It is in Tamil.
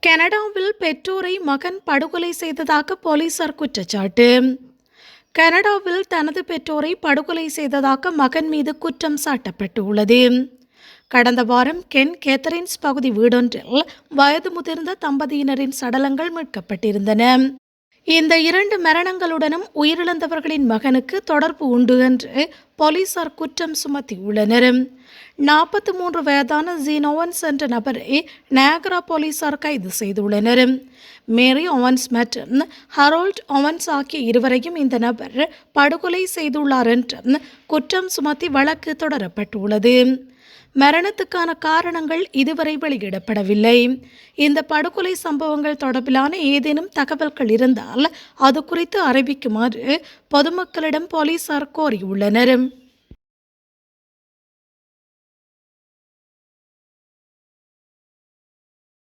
கனடாவில் பெற்றோரை மகன் படுகொலை செய்ததாக போலீசார் குற்றச்சாட்டு. கனடாவில் தனது பெற்றோரை படுகொலை செய்ததாக மகன் மீது குற்றம் சாட்டப்பட்டுள்ளது. கடந்த வாரம் கென் கேத்தரின்ஸ் பகுதி வீடொன்றில் வயது முதிர்ந்த தம்பதியினரின் சடலங்கள் மீட்கப்பட்டிருந்தன. இந்த இரண்டு மரணங்களுடனும் உயிரிழந்தவர்களின் மகனுக்கு தொடர்பு உண்டு என்று போலீசார் குற்றம் சுமத்தியுள்ளனர். நாற்பத்தி மூன்று வயதான ஜீனோவன்ஸ் என்ற நபரை நயகரா போலீசார் கைது செய்துள்ளனர். மேரி ஓவன்ஸ் மற்றும் ஹரோல்ட் ஓவன்ஸ் ஆகிய இருவரையும் இந்த நபர் படுகொலை செய்துள்ளார் என்றும் குற்றம் சுமத்தி வழக்கு தொடரப்பட்டுள்ளது. மரணத்துக்கான காரணங்கள் இதுவரை வெளியிடப்படவில்லை. இந்த படுகொலை சம்பவங்கள் தொடர்பிலான ஏதேனும் தகவல்கள் இருந்தால் அது குறித்து அறிவிக்குமாறு பொதுமக்களிடம் போலீசார் கோரியுள்ளனர்.